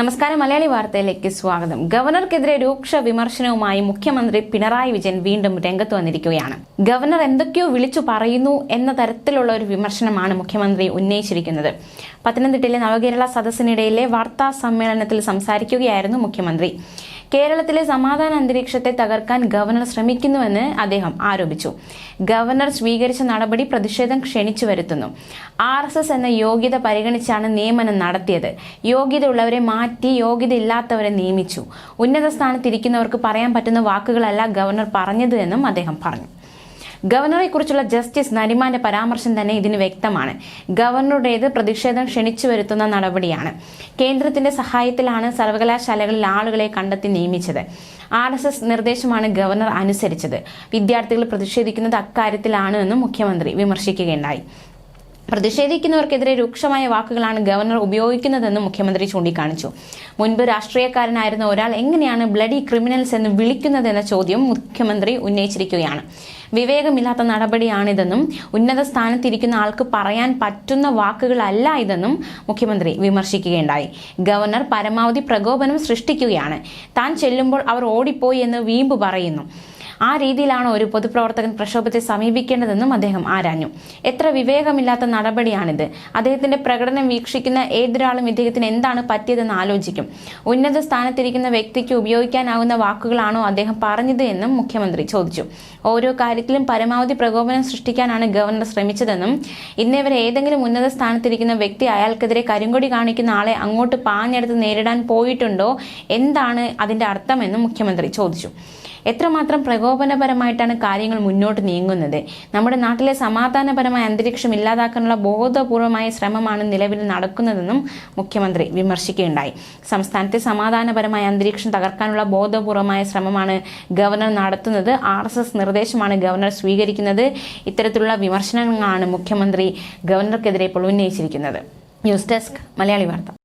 നമസ്കാരം മലയാളി വാർത്തയിലേക്ക് സ്വാഗതം. ഗവർണർക്കെതിരെ രൂക്ഷ വിമർശനവുമായി മുഖ്യമന്ത്രി പിണറായി വിജയൻ വീണ്ടും രംഗത്ത് വന്നിരിക്കുകയാണ്. ഗവർണർ എന്തൊക്കെയോ വിളിച്ചു പറയുന്നു എന്ന തരത്തിലുള്ള ഒരു വിമർശനമാണ് മുഖ്യമന്ത്രി ഉന്നയിച്ചിരിക്കുന്നത്. പത്തനംതിട്ടയിലെ നവകേരള സദസ്സിനിടയിലെ വാർത്താ സമ്മേളനത്തിൽ സംസാരിക്കുകയായിരുന്നു മുഖ്യമന്ത്രി. കേരളത്തിലെ സമാധാന അന്തരീക്ഷത്തെ തകർക്കാൻ ഗവർണർ ശ്രമിക്കുന്നുവെന്ന് അദ്ദേഹം ആരോപിച്ചു. ഗവർണർ സ്വീകരിച്ച നടപടി പ്രതിഷേധം ക്ഷണിച്ചു വരുത്തുന്നു. ആർ എസ് എസ് എന്ന യോഗ്യത പരിഗണിച്ചാണ് നിയമനം നടത്തിയത്. യോഗ്യതയുള്ളവരെ മാറ്റി യോഗ്യത ഇല്ലാത്തവരെ നിയമിച്ചു. ഉന്നത സ്ഥാനത്തിരിക്കുന്നവർക്ക് പറയാൻ പറ്റുന്ന വാക്കുകളല്ല ഗവർണർ പറഞ്ഞത് എന്നും അദ്ദേഹം പറഞ്ഞു. ഗവർണറെക്കുറിച്ചുള്ള ജസ്റ്റിസ് നരിമാന്റെ പരാമർശം തന്നെ ഇതിന് വ്യക്തമാണ്. ഗവർണറുടേത് പ്രതിഷേധം ക്ഷണിച്ചു വരുത്തുന്ന നടപടിയാണ്. കേന്ദ്രത്തിന്റെ സഹായത്തിലാണ് സർവകലാശാലകളിൽ ആളുകളെ കണ്ടെത്തി നിയമിച്ചത്. ആർ എസ് എസ് നിർദ്ദേശമാണ് ഗവർണർ അനുസരിച്ചത്. വിദ്യാർത്ഥികൾ പ്രതിഷേധിക്കുന്നത് അക്കാര്യത്തിലാണ് എന്നും മുഖ്യമന്ത്രി വിമർശിക്കുകയുണ്ടായി. പ്രതിഷേധിക്കുന്നവർക്കെതിരെ രൂക്ഷമായ വാക്കുകളാണ് ഗവർണർ ഉപയോഗിക്കുന്നതെന്നും മുഖ്യമന്ത്രി ചൂണ്ടിക്കാണിച്ചു. മുൻപ് രാഷ്ട്രീയക്കാരനായിരുന്ന ഒരാൾ എങ്ങനെയാണ് ബ്ലഡി ക്രിമിനൽസ് എന്ന് വിളിക്കുന്നതെന്ന ചോദ്യം മുഖ്യമന്ത്രി ഉന്നയിച്ചിരിക്കുകയാണ്. വിവേകമില്ലാത്ത നടപടിയാണിതെന്നും ഉന്നത സ്ഥാനത്തിരിക്കുന്ന ആൾക്ക് പറയാൻ പറ്റുന്ന വാക്കുകളല്ല ഇതെന്നും മുഖ്യമന്ത്രി വിമർശിക്കുകയുണ്ടായി. ഗവർണർ പരമാവധി പ്രകോപനം സൃഷ്ടിക്കുകയാണ്. താൻ ചെല്ലുമ്പോൾ അവർ ഓടിപ്പോയി എന്ന് വീമ്പ് പറയുന്നു. ആ രീതിയിലാണ് ഒരു പൊതുപ്രവർത്തകൻ പ്രക്ഷോഭത്തെ സമീപിക്കേണ്ടതെന്നും അദ്ദേഹം ആരാഞ്ഞു. എത്ര വിവേകമില്ലാത്ത നടപടിയാണിത്. അദ്ദേഹത്തിന്റെ പ്രകടനം വീക്ഷിക്കുന്ന ഏതൊരാളും ഇദ്ദേഹത്തിന് എന്താണ് പറ്റിയതെന്ന് ആലോചിക്കും. ഉന്നത സ്ഥാനത്തിരിക്കുന്ന വ്യക്തിക്ക് ഉപയോഗിക്കാനാവുന്ന വാക്കുകളാണോ അദ്ദേഹം പറഞ്ഞത് എന്നും മുഖ്യമന്ത്രി ചോദിച്ചു. ഓരോ കാര്യത്തിലും പരമാവധി പ്രകോപനം സൃഷ്ടിക്കാനാണ് ഗവർണർ ശ്രമിച്ചതെന്നും ഇന്നേവരെ ഏതെങ്കിലും ഉന്നത സ്ഥാനത്തിരിക്കുന്ന വ്യക്തി അയാൾക്കെതിരെ കരിങ്കൊടി കാണിക്കുന്ന ആളെ അങ്ങോട്ട് പാഞ്ഞെടുത്ത് നേരിടാൻ പോയിട്ടുണ്ടോ? എന്താണ് അതിന്റെ അർത്ഥമെന്നും മുഖ്യമന്ത്രി ചോദിച്ചു. എത്രമാത്രം പ്രകോപനപരമായിട്ടാണ് കാര്യങ്ങൾ മുന്നോട്ട് നീങ്ങുന്നത്. നമ്മുടെ നാട്ടിലെ സമാധാനപരമായ അന്തരീക്ഷം ഇല്ലാതാക്കാനുള്ള ബോധപൂർവമായ ശ്രമമാണ് നിലവിൽ നടക്കുന്നതെന്നും മുഖ്യമന്ത്രി വിമർശിക്കുകയുണ്ടായി. സംസ്ഥാനത്തെ സമാധാനപരമായ അന്തരീക്ഷം തകർക്കാനുള്ള ബോധപൂർവമായ ശ്രമമാണ് ഗവർണർ നടത്തുന്നത്. ആർ എസ് എസ് നിർദ്ദേശമാണ് ഗവർണർ സ്വീകരിക്കുന്നത്. ഇത്തരത്തിലുള്ള വിമർശനങ്ങളാണ് മുഖ്യമന്ത്രി ഗവർണർക്കെതിരെ ഇപ്പോൾ ഉന്നയിച്ചിരിക്കുന്നത്. ന്യൂസ് ഡെസ്ക് മലയാളി വാർത്ത.